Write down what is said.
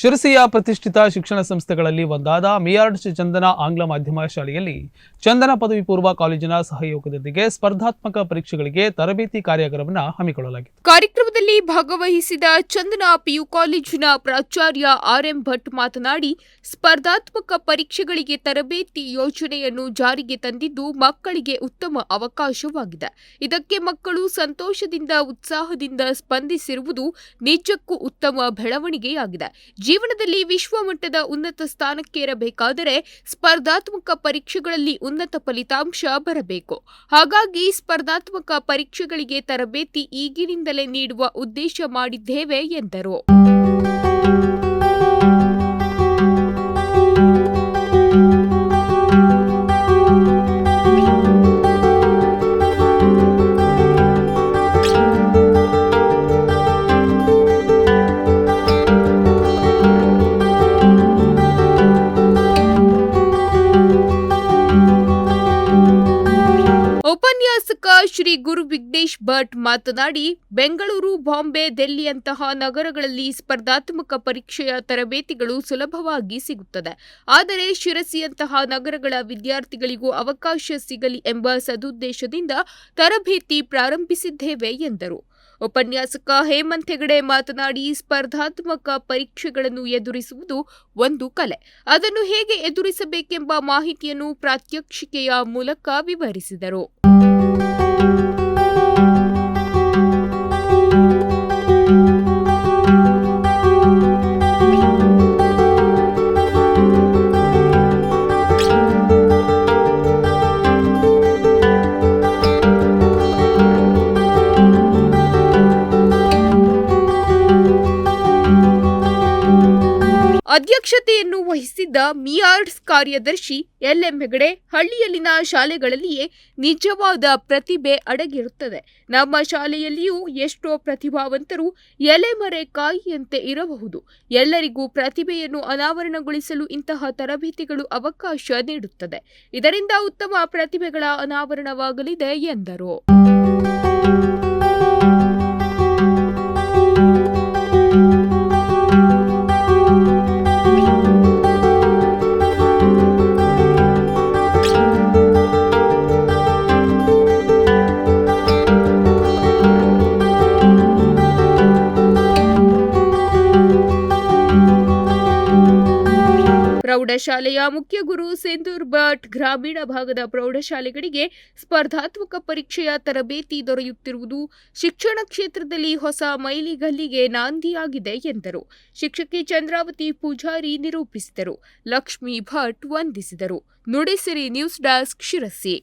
ಶಿರಸಿಯ ಪ್ರತಿಷ್ಠಿತ ಶಿಕ್ಷಣ ಸಂಸ್ಥೆಗಳಲ್ಲಿ ಒಂದಾದ ಮಿಯಾರ್ಡ್ ಚಂದನ ಆಂಗ್ಲ ಮಾಧ್ಯಮ ಶಾಲೆಯಲ್ಲಿ ಚಂದನ ಪದವಿ ಪೂರ್ವ ಕಾಲೇಜಿನ ಸಹಯೋಗದೊಂದಿಗೆ ಸ್ಪರ್ಧಾತ್ಮಕ ಪರೀಕ್ಷೆಗಳಿಗೆ ತರಬೇತಿ ಕಾರ್ಯಾಗಾರವನ್ನು ಹಮ್ಮಿಕೊಳ್ಳಲಾಗಿದೆ ಕಾರ್ಯಕ್ರಮದಲ್ಲಿ ಭಾಗವಹಿಸಿದ ಚಂದನ ಪಿಯು ಕಾಲೇಜಿನ ಪ್ರಾಚಾರ್ಯ ಆರ್ಎಂ ಭಟ್ ಮಾತನಾಡಿ, ಸ್ಪರ್ಧಾತ್ಮಕ ಪರೀಕ್ಷೆಗಳಿಗೆ ತರಬೇತಿ ಯೋಜನೆಯನ್ನು ಜಾರಿಗೆ ತಂದಿದ್ದು ಮಕ್ಕಳಿಗೆ ಉತ್ತಮ ಅವಕಾಶವಾಗಿದೆ. ಇದಕ್ಕೆ ಮಕ್ಕಳು ಸಂತೋಷದಿಂದ, ಉತ್ಸಾಹದಿಂದ ಸ್ಪಂದಿಸಿರುವುದು ನಿಜಕ್ಕೂ ಉತ್ತಮ ಬೆಳವಣಿಗೆಯಾಗಿದೆ. ಜೀವನದಲ್ಲಿ ವಿಶ್ವಮಟ್ಟದ ಉನ್ನತ ಸ್ಥಾನಕ್ಕೇರಬೇಕಾದರೆ ಸ್ಪರ್ಧಾತ್ಮಕ ಪರೀಕ್ಷೆಗಳಲ್ಲಿ ಉನ್ನತ ಫಲಿತಾಂಶ ಬರಬೇಕು. ಹಾಗಾಗಿ ಸ್ಪರ್ಧಾತ್ಮಕ ಪರೀಕ್ಷೆಗಳಿಗೆ ತರಬೇತಿ ಈಗಿನಿಂದಲೇ ನೀಡುವ ಉದ್ದೇಶ ಮಾಡಿದ್ದೇವೆ ಎಂದರು. ಗುರು ವಿಘ್ನೇಶ್ ಭಟ್ ಮಾತನಾಡಿ, ಬೆಂಗಳೂರು, ಬಾಂಬೆ ದೆಲ್ಲಿಯಂತಹ ನಗರಗಳಲ್ಲಿ ಸ್ಪರ್ಧಾತ್ಮಕ ಪರೀಕ್ಷೆಯ ತರಬೇತಿಗಳು ಸುಲಭವಾಗಿ ಸಿಗುತ್ತದೆ. ಆದರೆ ಶಿರಸಿಯಂತಹ ನಗರಗಳ ವಿದ್ಯಾರ್ಥಿಗಳಿಗೂ ಅವಕಾಶ ಸಿಗಲಿ ಎಂಬ ಸದುದ್ದೇಶದಿಂದ ತರಬೇತಿ ಪ್ರಾರಂಭಿಸಿದ್ದೇವೆ ಎಂದರು. ಉಪನ್ಯಾಸಕ ಹೇಮಂತ್ ಹೆಗಡೆ ಮಾತನಾಡಿ, ಸ್ಪರ್ಧಾತ್ಮಕ ಪರೀಕ್ಷೆಗಳನ್ನು ಎದುರಿಸುವುದು ಒಂದು ಕಲೆ. ಅದನ್ನು ಹೇಗೆ ಎದುರಿಸಬೇಕೆಂಬ ಮಾಹಿತಿಯನ್ನು ಪ್ರಾತ್ಯಕ್ಷಿಕೆಯ ಮೂಲಕ ವಿವರಿಸಿದರು. ಅಧ್ಯಕ್ಷತೆಯನ್ನು ವಹಿಸಿದ್ದ ಮಿಯಾರ್ಡ್ಸ್ ಕಾರ್ಯದರ್ಶಿ ಎಲ್ಎಂ ಹೆಗಡೆ ಹಳ್ಳಿಯಲ್ಲಿನ ಶಾಲೆಗಳಲ್ಲಿಯೇ ನಿಜವಾದ ಪ್ರತಿಭೆ ಅಡಗಿರುತ್ತದೆ. ನಮ್ಮ ಶಾಲೆಯಲ್ಲಿಯೂ ಎಷ್ಟೋ ಪ್ರತಿಭಾವಂತರು ಎಲೆಮರೆ ಕಾಯಿಯಂತೆ ಇರಬಹುದು. ಎಲ್ಲರಿಗೂ ಪ್ರತಿಭೆಯನ್ನು ಅನಾವರಣಗೊಳಿಸಲು ಇಂತಹ ತರಬೇತಿಗಳು ಅವಕಾಶ ನೀಡುತ್ತದೆ. ಇದರಿಂದ ಉತ್ತಮ ಪ್ರತಿಭೆಗಳ ಅನಾವರಣವಾಗಲಿದೆ ಎಂದರು. ಪ್ರೌಢಶಾಲೆಯ ಮುಖ್ಯ ಗುರು ಸೆಂದೂರ್ ಭಟ್ ಗ್ರಾಮೀಣ ಭಾಗದ ಪ್ರೌಢಶಾಲೆಗಳಿಗೆ ಸ್ಪರ್ಧಾತ್ಮಕ ಪರೀಕ್ಷೆಯ ತರಬೇತಿ ದೊರೆಯುತ್ತಿರುವುದು ಶಿಕ್ಷಣ ಕ್ಷೇತ್ರದಲ್ಲಿ ಹೊಸ ಮೈಲಿಗಲ್ಲಿಗೆ ನಾಂದಿಯಾಗಿದೆ ಎಂದರು. ಶಿಕ್ಷಕಿ ಚಂದ್ರಾವತಿ ಪೂಜಾರಿ ನಿರೂಪಿಸಿದರು. ಲಕ್ಷ್ಮೀ ಭಟ್ ವಂದಿಸಿದರು. Nudisiri news desk Sirsi.